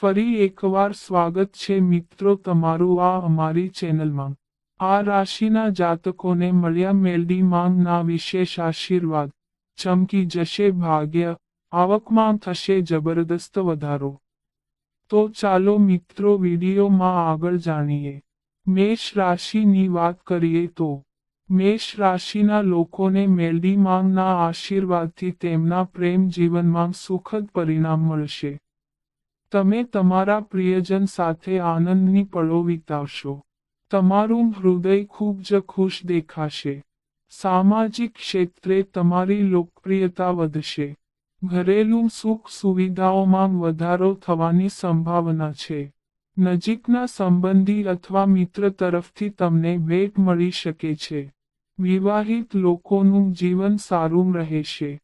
ફરી એકવાર સ્વાગત છે મિત્રો તમારું આ અમારી ચેનલમાં. આ રાશિના જાતકોને મળ્યા મેલડી માંગના વિશેષ આશીર્વાદ. ચમકી જશે ભાગ્ય, આવકમાં થશે જબરદસ્ત વધારો. તો ચાલો મિત્રો વિડીયોમાં આગળ જાણીએ. મેષ રાશિની વાત કરીએ તો, મેષ રાશિના લોકોને મેલડી માંગના આશીર્વાદથી તેમના પ્રેમ જીવનમાં સુખદ પરિણામ મળશે. તમે તમારા પ્રિયજન સાથે આનંદની પળો વિતાવશો. તમારું હૃદય ખૂબ જ ખુશ દેખાશે. સામાજિક ક્ષેત્રે તમારી લોકપ્રિયતા વધશે. ઘરેલું સુખ સુવિધાઓમાં વધારો થવાની સંભાવના છે. નજીકના સંબંધી અથવા મિત્ર તરફથી તમને ભેટ મળી શકે છે. વિવાહિત લોકોનું જીવન સારું રહેશે.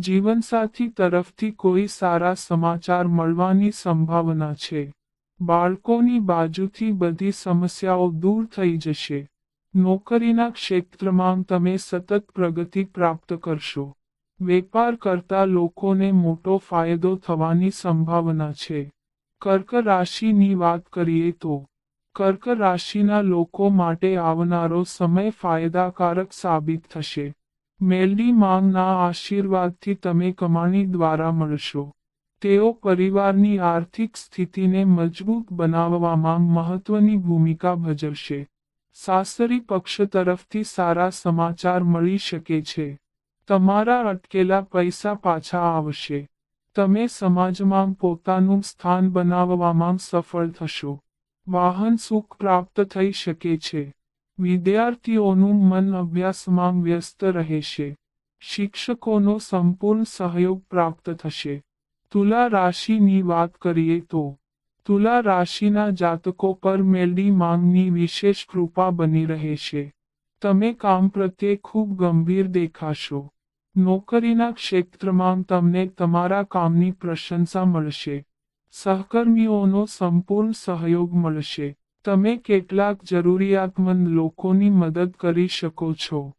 જીવનસાથી તરફથી કોઈ સારા સમાચાર મળવાની સંભાવના છે. બાળકોની બાજુથી બધી સમસ્યાઓ દૂર થઈ જશે. નોકરીના ક્ષેત્રમાં તમે સતત પ્રગતિ પ્રાપ્ત કરશો. વેપાર કરતા લોકોને મોટો ફાયદો થવાની સંભાવના છે. કર્ક રાશિની વાત કરીએ તો, કર્ક રાશિના લોકો માટે આવનારો સમય ફાયદાકારક સાબિત થશે. મેલડી માંગના આશીર્વાદથી તમે કમાણી દ્વારા મળશો. તેઓ પરિવારની આર્થિક સ્થિતિને મજબૂત બનાવવામાં મહત્વની ભૂમિકા ભજવશે. સાસરી પક્ષ તરફથી સારા સમાચાર મળી શકે છે. તમારા અટકેલા પૈસા પાછા આવશે. તમે સમાજમાં પોતાનું સ્થાન બનાવવામાં સફળ થશો. વાહન સુખ પ્રાપ્ત થઈ શકે છે. વિદ્યાર્થીઓનું મન અભ્યાસમાં વ્યસ્ત રહેશે. શિક્ષકોનો સંપૂર્ણ સહયોગ પ્રાપ્ત થશે. તુલા રાશિની વાત કરીએ તો, તુલા રાશિના જાતકો પર મેલડી માંગની વિશેષ કૃપા બની રહેશે. તમે કામ પ્રત્યે ખૂબ ગંભીર દેખાશો. નોકરીના ક્ષેત્રમાં તમને તમારા કામની પ્રશંસા મળશે. સહકર્મીઓનો સંપૂર્ણ સહયોગ મળશે. તમે કેટલાક જરૂરિયાતમંદ લોકોની મદદ કરી શકો છો.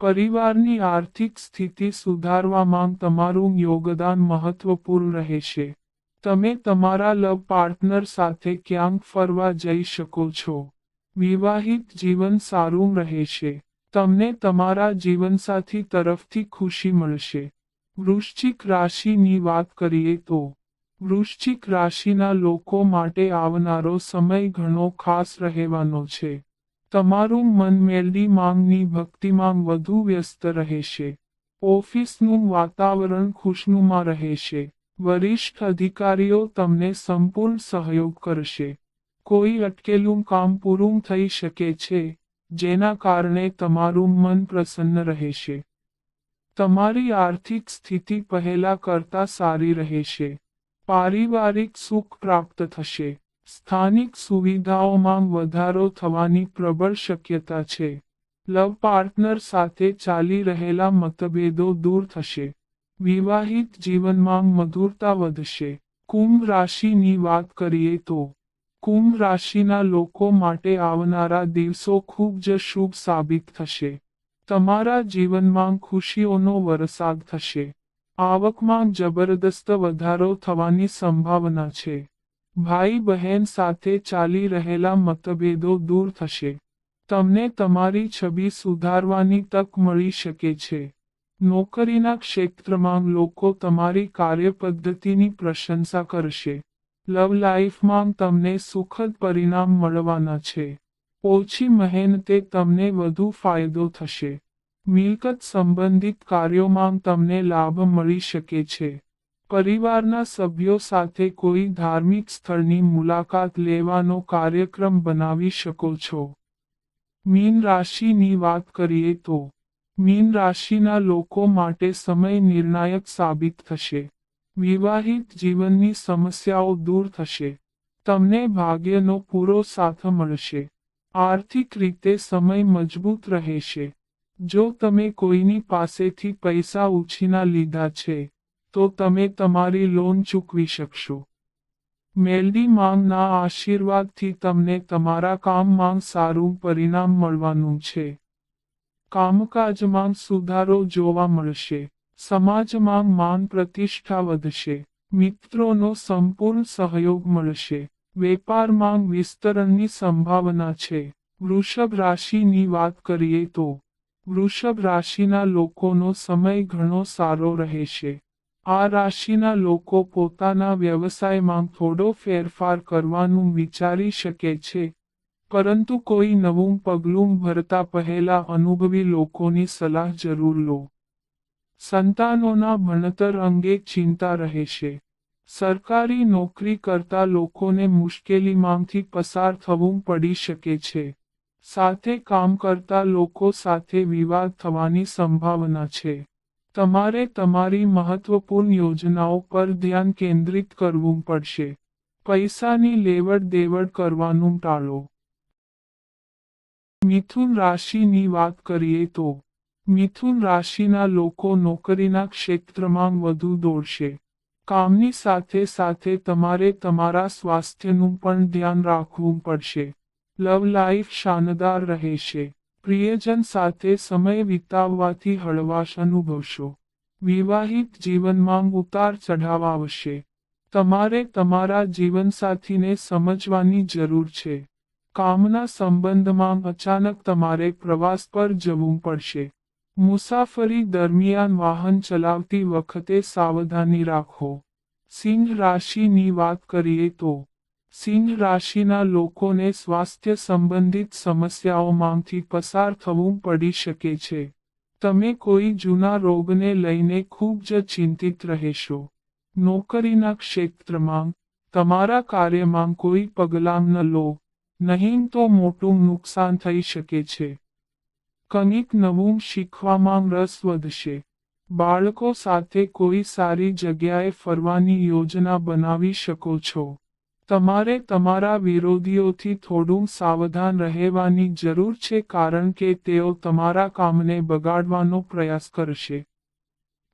પરિવારની આર્થિક સ્થિતિ સુધારવામાં તમારું યોગદાન મહત્વપૂર્ણ રહેશે. તમે તમારા લવ પાર્ટનર સાથે ક્યાંક ફરવા જઈ શકો છો. વિવાહિત જીવન સારું રહેશે. તમને તમારા જીવનસાથી તરફથી ખુશી મળશે. વૃશ્ચિક રાશિની વાત કરીએ તો વૃશ્ચિક રાશિના લોકો માટે આવનારો સમય ઘણો ખાસ રહેવાનો છે. તમારું મન મેલડી માંગની ભક્તિમાં વધુ વ્યસ્ત રહેશે. ઓફિસનું વાતાવરણ ખુશનુમા રહેશે. વરિષ્ઠ અધિકારીઓ તમને સંપૂર્ણ સહયોગ કરશે. કોઈ અટકેલું કામ પૂરું થઈ શકે છે, જેના કારણે તમારું મન પ્રસન્ન રહેશે. તમારી આર્થિક સ્થિતિ પહેલા કરતા સારી રહેશે. પારિવારિક સુખ પ્રાપ્ત થશે. સ્થાનિક સુવિધાઓમાં વધારો થવાની પ્રબળ શક્યતા છે. લવ પાર્ટનર સાથે ચાલી રહેલા મતભેદો દૂર થશે. વિવાહિત જીવનમાં મધુરતા વધશે. કુંભ રાશિની વાત કરીએ તો, કુંભ રાશિના લોકો માટે આવનારા દિવસો ખૂબ જ શુભ સાબિત થશે. તમારા જીવનમાં ખુશીઓનો વરસાદ થશે. આવકમાં જબરદસ્ત વધારો થવાની સંભાવના છે. ભાઈ બહેન સાથે ચાલી રહેલા મતભેદો દૂર થશે. તમને તમારી છબી સુધારવાની તક મળી શકે છે. નોકરીના ક્ષેત્રમાં લોકો તમારી કાર્યપદ્ધતિની પ્રશંસા કરશે. લવ લાઈફમાં તમને સુખદ પરિણામ મળવાના છે. ઓછી મહેનતે તમને વધુ ફાયદો થશે. મિલકત સંબંધિત કાર્યોમાં તમને લાભ મળી શકે છે. પરિવારના સભ્યો સાથે કોઈ ધાર્મિક સ્થળની મુલાકાત લેવાનો કાર્યક્રમ બનાવી શકો છો. મીન રાશિની વાત કરીએ તો, મીન રાશિના લોકો માટે સમય નિર્ણાયક સાબિત થશે. વિવાહિત જીવનની સમસ્યાઓ દૂર થશે. તમને ભાગ્યનો પૂરો સાથ મળશે. આર્થિક રીતે સમય મજબૂત રહેશે. જો તમે કોઈની પાસેથી પૈસા ઉછીના લીધા છે, તો તમે તમારી લોન ચૂકવી શકશો. મેલડી માંગના આશીર્વાદથી તમને તમારા કામમાં સારું પરિણામ મળવાનું છે. કામકાજમાં સુધારો જોવા મળશે. સમાજમાં માન પ્રતિષ્ઠા વધશે. મિત્રોનો સંપૂર્ણ સહયોગ મળશે. વેપારમાં વિસ્તરણની સંભાવના છે. વૃષભ રાશિની વાત કરીએ તો વૃષભ રાશિના લોકોનો સમય ઘણો સારો રહેશે. આ રાશિના લોકો પોતાના વ્યવસાયમાં થોડો ફેરફાર કરવાનું વિચારી શકે છે. પરંતુ કોઈ નવું પગલું ભરતા પહેલા અનુભવી લોકોની સલાહ જરૂર લો. સંતાનોના ભણતર અંગે ચિંતા રહેશે. સરકારી નોકરી કરતા લોકોને મુશ્કેલીમાંથી પસાર થવું પડી શકે છે. સાથે કામ કરતા લોકો સાથે વિવાદ થવાની સંભાવના છે. તમારે તમારી મહત્વપૂર્ણ યોજનાઓ પર ધ્યાન કેન્દ્રિત કરવું પડશે. પૈસાની લેવડ દેવડ કરવાનું ટાળો. મિથુન રાશિની વાત કરીએ તો, મિથુન રાશિના લોકો નોકરીના ક્ષેત્રમાં વધુ દોડશે. કામની સાથે સાથે તમારે તમારા સ્વાસ્થ્યનું પણ ધ્યાન રાખવું પડશે. લવ લાઈફ શાનદાર રહેશે પ્રિયજન સાથે સમય વિતાવવાથી હળવાશ અનુભવશો. વિવાહિત જીવનમાં ઉતાર ચઢાવ આવશે. તમારે તમારા જીવનસાથીને સમજવાની જરૂર છે. કામના સંબંધમાં અચાનક તમારે પ્રવાસ પર જવું પડશે. મુસાફરી દરમિયાન વાહન ચલાવતી વખતે સાવધાની રાખો. સિંહ રાશિની વાત કરીએ તો સિંહ રાશિના લોકોને સ્વાસ્થ્ય સંબંધિત સમસ્યાઓમાંથી પસાર થવું પડી શકે છે. તમે કોઈ જૂના રોગને લઈને ખૂબ જ ચિંતિત રહેશો. નોકરીના ક્ષેત્રમાં તમારા કાર્યમાં કોઈ પગલાં ન લો. નહીં તો મોટું નુકસાન થઈ શકે છે. કંઈક નવું શીખવામાં રસ વધશે. બાળકો સાથે કોઈ સારી જગ્યાએ ફરવાની યોજના બનાવી શકો છો. તમારે તમારા વિરોધીઓથી થોડું સાવધાન રહેવાની જરૂર છે કારણ કે તેઓ તમારા કામને બગાડવાનો પ્રયાસ કરશે.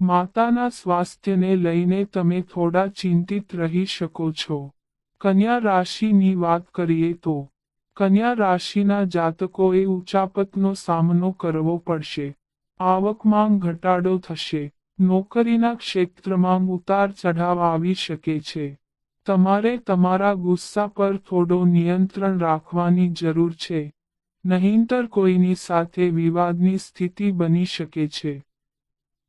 માતાના સ્વાસ્થ્યને લઈને તમે થોડા ચિંતિત રહી શકો છો. કન્યા રાશિની વાત કરીએ તો, કન્યા રાશિના જાતકોએ ઉચાપતનો સામનો કરવો પડશે. આવકમાં ઘટાડો થશે. નોકરીના ક્ષેત્રમાં ઉતાર ચઢાવ આવી શકે છે. તમારે તમારા ગુસ્સા પર થોડો નિયંત્રણ રાખવાની જરૂર છે. નહીંતર કોઈની સાથે વિવાદની સ્થિતિ બની શકે છે.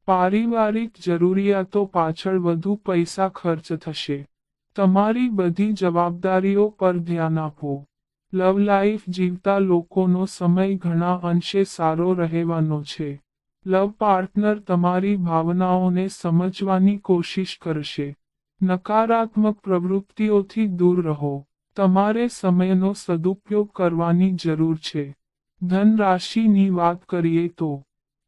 પારિવારિક જરૂરિયાતો પાછળ વધુ પૈસા ખર્ચ થશે. તમારી બધી જવાબદારીઓ પર ધ્યાન આપો. લવ લાઈફ જીવતા લોકોનો સમય ઘણા અંશે સારો રહેવાનો છે. લવ પાર્ટનર તમારી ભાવનાઓને સમજવાની કોશિશ કરશે. નકારાત્મક પ્રવૃત્તિઓથી દૂર રહો. તમારે સમયનો સદુપયોગ કરવાની જરૂર છે. ધન રાશિની વાત કરીએ તો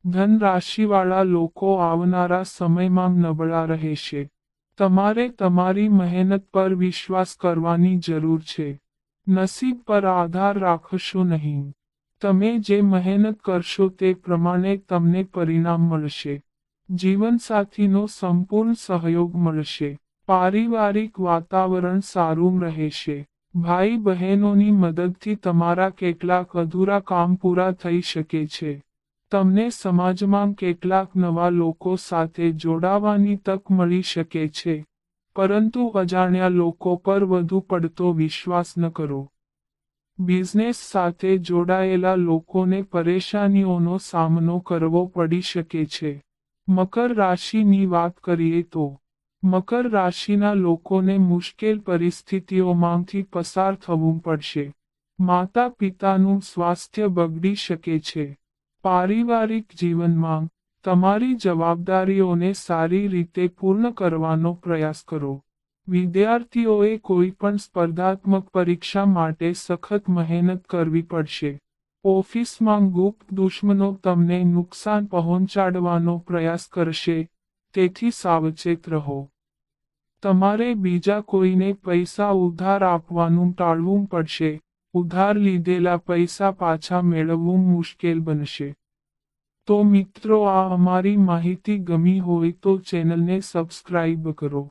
ધન રાશિવાળા લોકો આવનારા સમયમાં નબળા રહેશે. તમારે તમારી મહેનત પર વિશ્વાસ કરવાની જરૂર છે. નસીબ પર આધાર રાખશો નહીં. તમે જે મહેનત કરશો તે પ્રમાણે તમને પરિણામ મળશે. જીવનસાથીનો સંપૂર્ણ સહયોગ મળશે. પારિવારિક વાતાવરણ સારું રહેશે. ભાઈ બહેનોની મદદથી તમારા કેટલાક અધૂરા કામ પૂરા થઈ શકે છે. તમને સમાજમાં કેટલાક નવા લોકો સાથે જોડાવાની તક મળી શકે છે. પરંતુ અજાણ્યા લોકો પર વધુ પડતો વિશ્વાસ ન કરો. બિઝનેસ સાથે જોડાયેલા લોકોને પરેશાનીઓનો સામનો કરવો પડી શકે છે. મકર રાશિની વાત કરીએ તો મકર રાશિના લોકોને મુશ્કેલ પરિસ્થિતિઓમાંથી પસાર થવું પડશે. માતા પિતાનું સ્વાસ્થ્ય બગડી શકે છે. પારિવારિક જીવનમાં તમારી જવાબદારીઓને સારી રીતે પૂર્ણ કરવાનો પ્રયાસ કરો. વિદ્યાર્થીઓએ કોઈ પણ સ્પર્ધાત્મક પરીક્ષા માટે સખત મહેનત કરવી પડશે. ઓફિસમાં ગુપ્ત દુશ્મનો તમને નુકસાન પહોંચાડવાનો પ્રયાસ કરશે, તેથી સાવચેત રહો. તમારે બીજા કોઈને પૈસા ઉધાર આપવાનું ટાળવું પડશે. ઉધાર લીધેલા પૈસા પાછા મેળવવું મુશ્કેલ બનશે. તો મિત્રો, આ અમારી માહિતી ગમી હોય તો ચેનલને સબસ્ક્રાઇબ કરો.